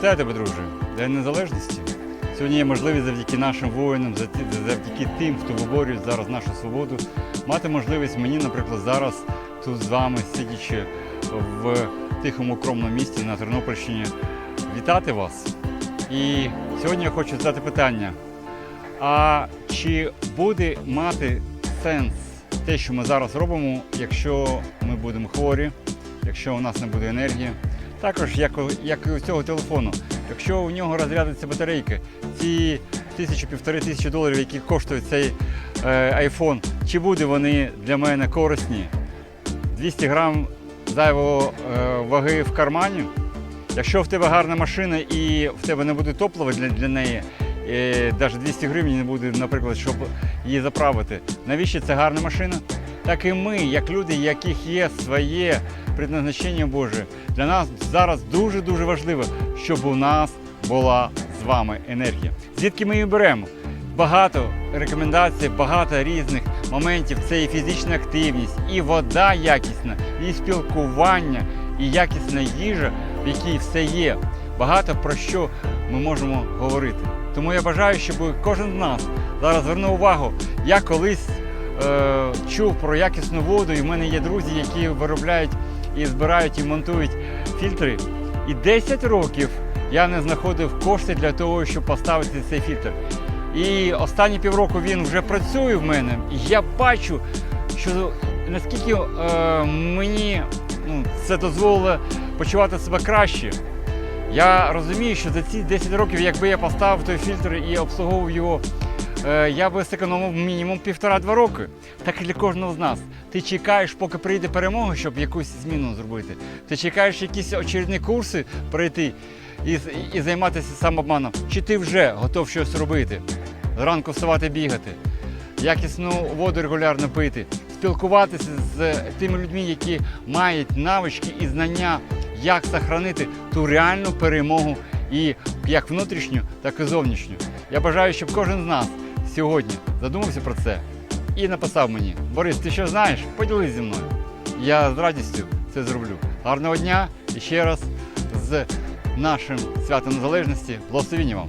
Вітаю тебе, друже. День Незалежності. Сьогодні є можливість завдяки нашим воїнам, завдяки- тим, хто виборює зараз нашу свободу, мати можливість мені, наприклад, зараз тут з вами, сидячи в тихому укромному місті на Тернопільщині, вітати вас. І сьогодні я хочу задати питання: а чи буде мати сенс те, що ми зараз робимо, якщо ми будемо хворі, якщо у нас не буде енергії? Також, як, як і у цього телефону, якщо у нього розрядиться батарейки, ці тисячу-півтори тисячі доларів, які коштує цей е, iPhone, чи буде вони для мене корисні? 200 грам зайвого е, ваги в кармані. Якщо в тебе гарна машина і в тебе не буде топлива для, для неї, е, навіть 200 гривень не буде, наприклад, щоб її заправити. Навіщо це гарна машина? Так і ми, як люди, яких є своє предназначення Боже, для нас зараз дуже-дуже важливо, щоб у нас була з вами енергія. Звідки ми її беремо? Багато рекомендацій, багато різних моментів. Це і фізична активність, і вода якісна, і спілкування, і якісна їжа, в якій все є. Багато про що ми можемо говорити. Тому я бажаю, щоб кожен з нас зараз звернув увагу. Я колись е, чув про якісну воду, і в мене є друзі, які виробляють і збирають і монтують фільтри. І 10 років я не знаходив кошти для того, щоб поставити цей фільтр. І останні півроку він вже працює в мене. І я бачу, що наскільки е, мені ну, це дозволило почувати себе краще. Я розумію, що за ці 10 років, якби я поставив той фільтр і обслуговував його, я би зекономив мінімум півтора-два роки. Так і для кожного з нас. Ти чекаєш, поки прийде перемога, щоб якусь зміну зробити. Ти чекаєш якісь очередні курси пройти і, і займатися самообманом. Чи ти вже готов щось робити? Зранку вставати бігати, якісну воду регулярно пити, спілкуватися з тими людьми, які мають навички і знання, як сохранити ту реальну перемогу і як внутрішню, так і зовнішню. Я бажаю, щоб кожен з нас сьогодні задумався про це і написав мені: Борис, ти що знаєш? Поділись зі мною. Я з радістю це зроблю. Гарного дня і ще раз з нашим святом незалежності. Благословіння вам!